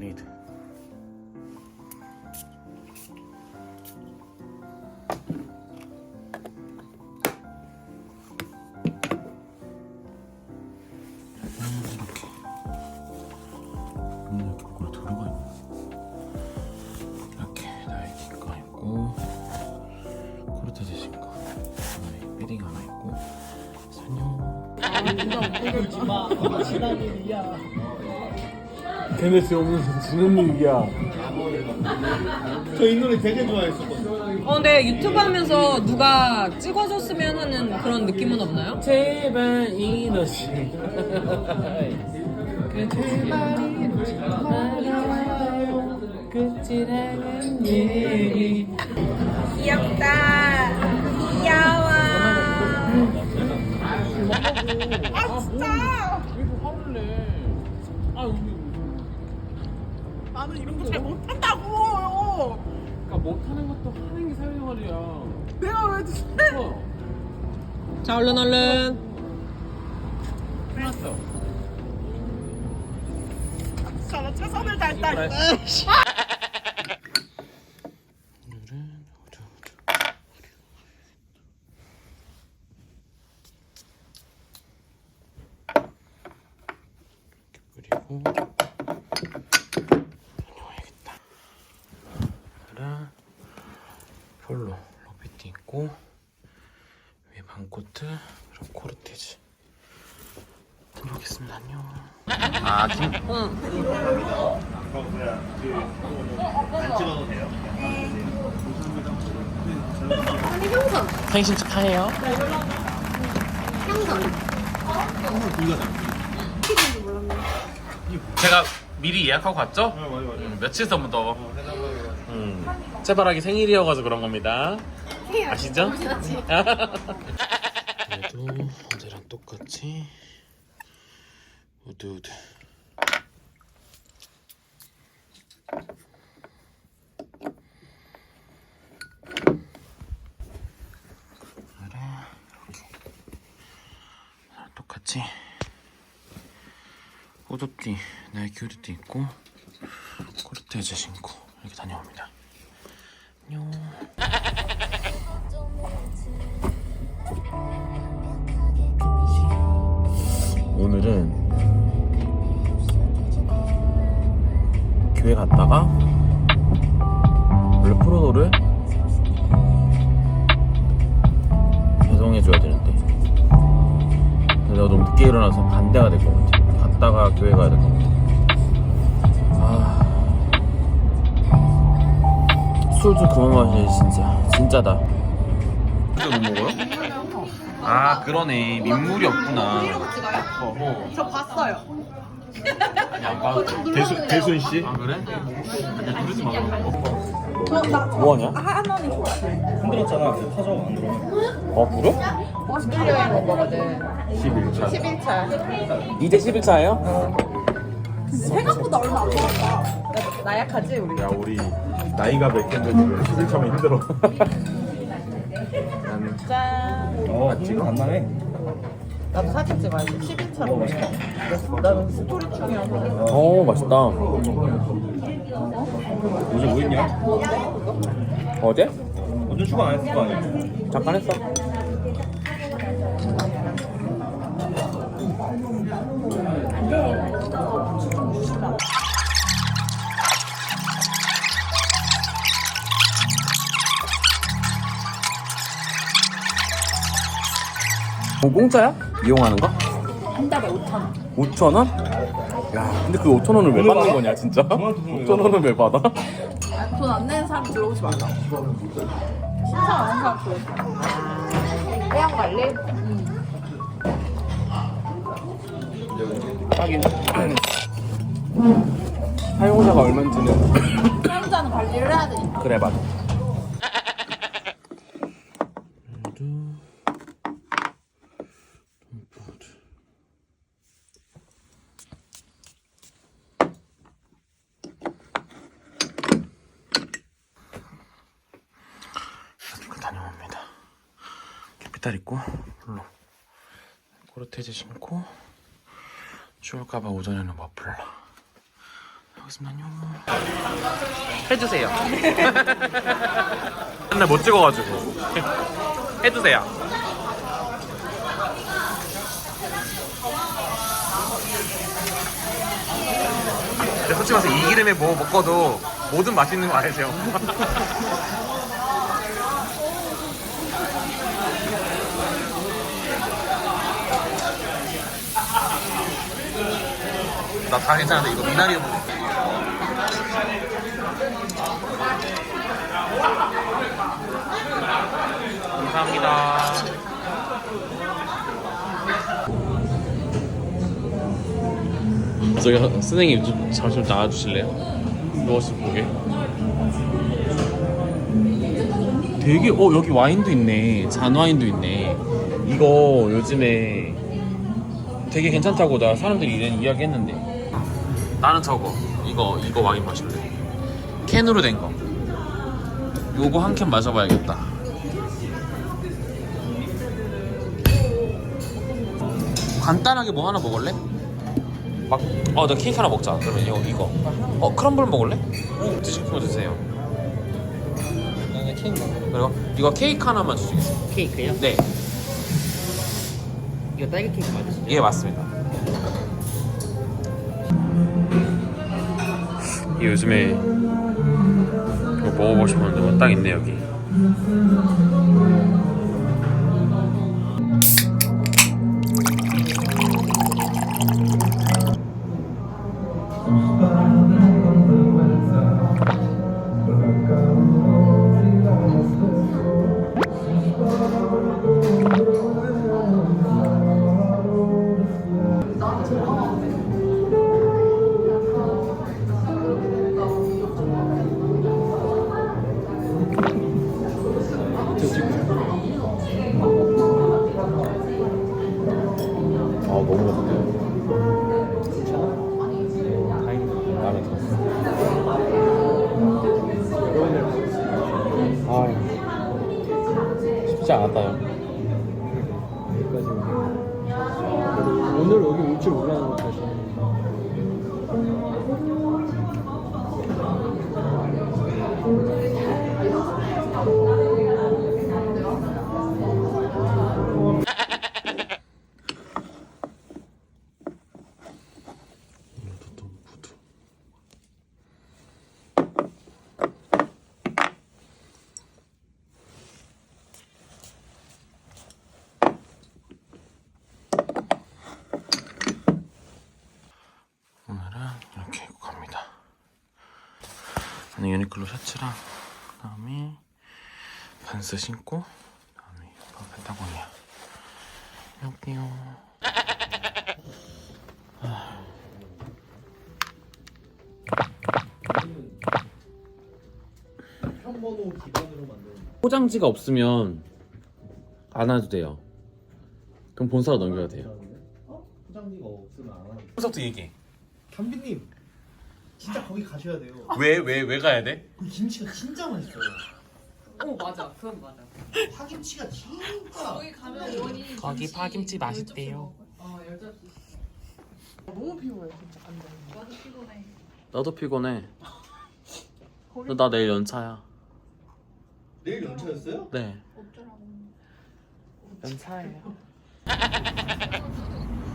그레이드. 이렇게 음, 이렇게 뭐가 들어가 있고 이렇게 나이키가 있고 코르테즈 거 하나 패딩 하나 있고 산 용 케네스 없는 지는 일이야. 저 이 노래 되게 좋아했었거든요. 어, 근데 유튜브 하면서 누가 찍어줬으면 하는 그런 느낌은 없나요? 제발 이너시. 끝이라는 얘기. 못하는 것도 하는 게 사회생활이야. 내가 왜 진짜 자, 얼른 얼른. 끝났어. 나 최선을 다했다. 뿌리고 다녀와야겠다. 하나 폴로 로비티 있고 위에 반코트 그리고 코르테즈 들어오겠습니다. 안녕. 아 김. 생신 축하해요. 제가 미리 예약하고 갔죠? 음, 며칠 전부터. 음, 채바라기 생일이어가지고 그런 겁니다. 아시죠? 그래도 어제랑 똑같이 우드우드. 그래 이렇게 아, 똑같이 후드티 나이키 후드티 입고 코르테즈 신고 이렇게 다녀옵니다. 안녕. 오늘은 교회 갔다가 원래 프로노를 배송해줘야 되는데 내가 너무 늦게 일어나서 반대가 될 것 같아 갔다가 교회 가야 될 것 같아 아... 술 좀 그만 마셔야지 진짜. 진짜다. 진짜 못 먹어요? 아 그러네 민물이 없구나 어, 어. 저 봤어요. 대순, 대순 씨? 아 그래? 아니 그러지 마 뭐하냐? 한원이 좋아해. 힘들었잖아. 타자가 안 들어. 어 그래? 오스트리아에 온 거거든. 11차. 11차. 이제 11차예요? 생각보다 얼마 안 먹었다. 나약하지 우리. 야, 우리 나이가 몇 갠데 지금 11차면 힘들어. 짠. 어, 지금 안 나네. 나도 사진 찍어야지. 11차로. 맛있다. 나는 스토리 중이어서. 오 맛있다 요즘 뭐 했냐? 어제? 완전 휴가 안 했을 거 아니야? 잠깐 했어 뭐 공짜야? 이용하는 거? 한 달에 5천 원. 5천 원? 야 근데 그 5천 원을 왜 받는 거냐 진짜? 저한테 보내요. 5천 원을 왜 받아? 돈 안 내는 사람 들어오지 말라. 신청 안한 사람 들어오지 말라. 회원 관리? 하긴 사용자가 얼마인지는 사용자는 관리를 해야 되니까. 그래 맞아 뱃살 있고 물론 코르테즈 신고 추울까봐 오전에는 머플러. 여기있습니다요 해주세요. 맨날 못 찍어가지고. 해주세요. 근데 솔직히 말해서 이 기름에 뭐 먹어도 모든 맛있는 거 알죠? 나다 괜찮은데 이거 미나리 먹어. 감사합니다. 저기 선생님 좀 잠시 나와주실래요? 누워서 보게. 되게 어 여기 와인도 있네. 잔 와인도 있네. 이거 요즘에 되게 괜찮다고 나 사람들이 이런 이야기 했는데 나는 저거 이거 이거 와인 마실래 캔으로 된거 요거 한 캔 마셔봐야겠다 간단하게 뭐 하나 먹을래? 막 어 나 케이크 하나 먹자 그러면 이거 이거 어 크럼블 먹을래? 드실 거 드세요 나는 케이크 먹어. 그리고 이거 케이크 하나만 주시겠어요? 케이크요? 네 이거 딸기 케이크 맞으시죠? 예 맞습니다. 요즘에 이거 먹어보고 싶었는데 뭐딱 있네 여기. 쉽지 않았다요. 오늘 여기 올 줄 몰랐는 거 유니클로 셔츠랑 그다음에 반스 신고 그다음에 기반으로 만든. 포장지가 없으면 안 와도 돼요. 그럼 본사로 넘겨야 돼요. 어? 포장지가 없으면 안 하는. 본사부터 얘기해. 담비님 진짜 거기 가셔야 돼요. 왜 왜 왜 가야 돼? 그 김치가 진짜 맛있어요. 어 맞아 그건 맞아 파김치가 진짜. 거기 가면 원이 거기 파김치 맛있대요. 어 열접시 너무 피곤해 진짜 완전. 나도 피곤해 나도 피곤해. 근데 나 내일 연차야. 내일 연차였어요? 네. 어쩌라고 연차예요.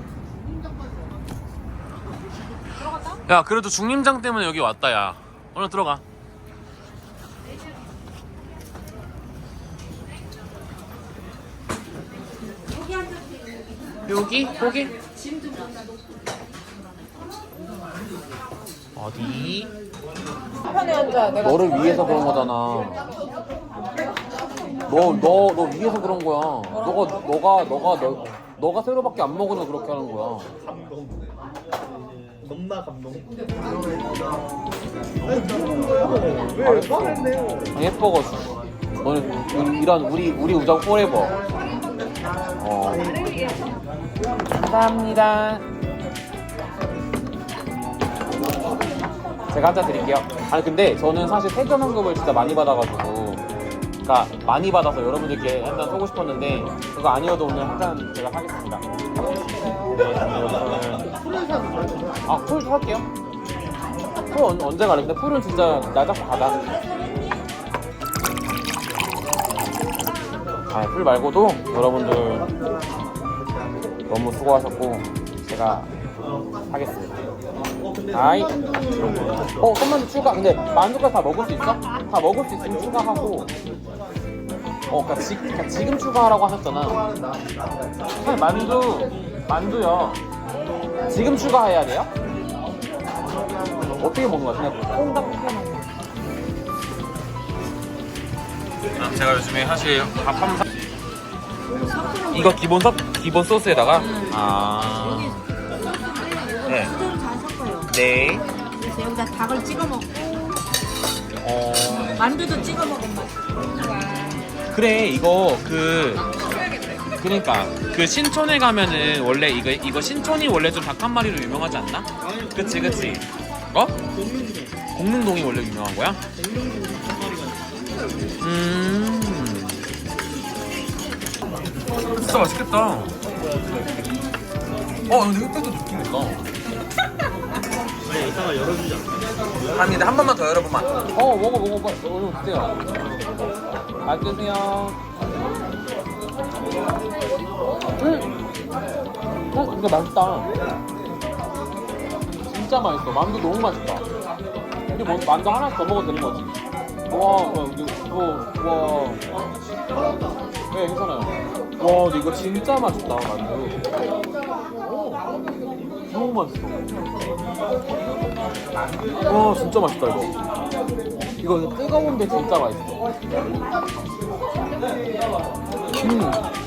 야 그래도 중림장 때문에 여기 왔다 야. 오늘 들어가. 여기 여기 어디? 편에 앉아. 내가 너를 위해서 그런 거잖아. 너, 너, 너 위해서 그런 거야. 너가, 너가, 너가, 너, 너가 새로밖에 안 먹으면 그렇게 하는 거야. 감동. 넘나 감동. 아, 예뻐가지고. 너는 이- 이런 우리, 우리 우정 포레버. 어. 감사합니다. 제가 한 잔 드릴게요. 아니, 근데 저는 사실 세전 환급을 진짜 많이 받아가지고. 그러니까 많이 받아서 여러분들께 한 잔 쏘고 싶었는데 그거 아니어도 오늘 한 잔 제가 하겠습니다. 네, 저는 아 풀도 할게요. 풀 언, 언제 가래? 근데 풀은 진짜 나 잡고 가다. 아, 풀 말고도 여러분들 너무 수고하셨고 제가 하겠습니다. 아이. 어, 좀만 추가. 근데 만두까지 다 먹을 수 있어? 다 먹을 수 있으면 추가하고. 어, 그러니까, 지, 그러니까 지금 추가하라고 하셨잖아. 그냥 만두, 만두요. 지금 추가해야 돼요? 어떻게 먹는 거야? 그냥 콩당 콩당. 제가 요즘에 사실 밥한 사... 이거 기본 서 기본 소스에다가 아. 네. 수저를 잘 섞어요. 네. 그래서 여기다 닭을 찍어 먹고 어. 만두도 찍어 먹으면 맛있어. 그래 이거 그 그러니까 그 신촌에 가면은 원래 이거 이거 신촌이 원래 좀 닭 한 마리로 유명하지 않나? 그치 그치. 어? 공릉동이 원래 유명한 거야? 음. 진짜 맛있겠다. 어 근데 흑돼도 느낌 있다. 이따가 열어주자. 아니 근데 한 번만 더 열어보면 안 돼? 어 먹어 먹어 빨리 얼른 드세요 잘 드세요 음! 어 이거 맛있다. 진짜 맛있어. 만두 너무 맛있다. 우리 뭐, 만두 하나 더 먹어도 되는 거지? 와 와, 이거 와, 와. 네 괜찮아요. 와 근데 이거 진짜 맛있다 만두. 너무 맛있어. 와 진짜 맛있다 이거. 이거 뜨거운데 진짜 맛있어. 음.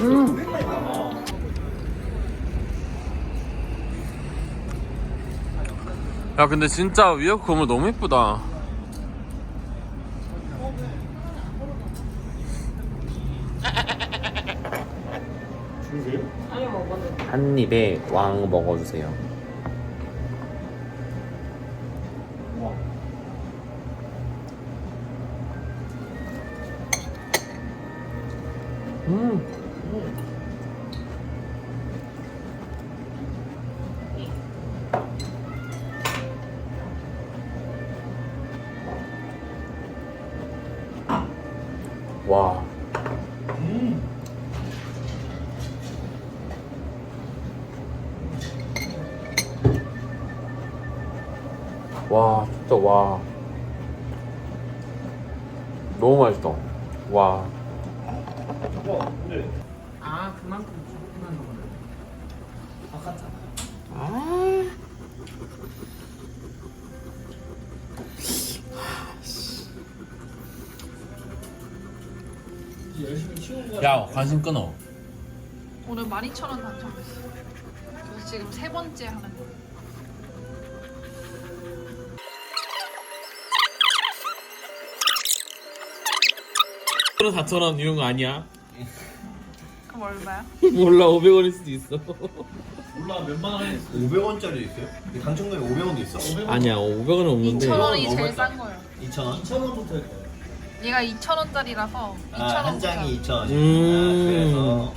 음. 야 근데 진짜 위에 건물 너무 예쁘다 한 입에 왕 먹어주세요. 음. 와. 와 진짜 와 너무 맛있어 와 아 그만큼 좋구나 너. 야 관심 끊어 오늘 12,000원 당첨됐어. 그래서 지금 세 번째 하는 거. 그럼 4천원 이런 거 아니야? 그럼 얼마야? 몰라 500원일 수도 있어 몰라 몇만 원 500원짜리 있어요? 당첨금이 500원도 있어? 아니야 500원은 없는데 2,000원이 제일 싼 거예요. 2,000원? 2,000원부터 얘가 2,000원짜리라서 2,000원. 아, 한 장이 2,000원. 음. 그래서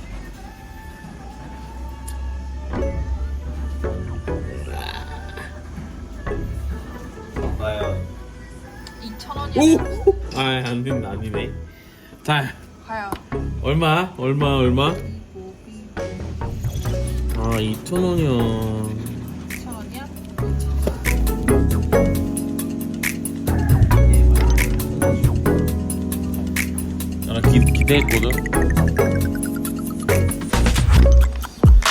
과연 2,000원이야. 오! 아 안 된다 아니네 자 과연 얼마? 얼마 얼마? 아 2,000원이야 2,000원이야? 나 기, 기대했거든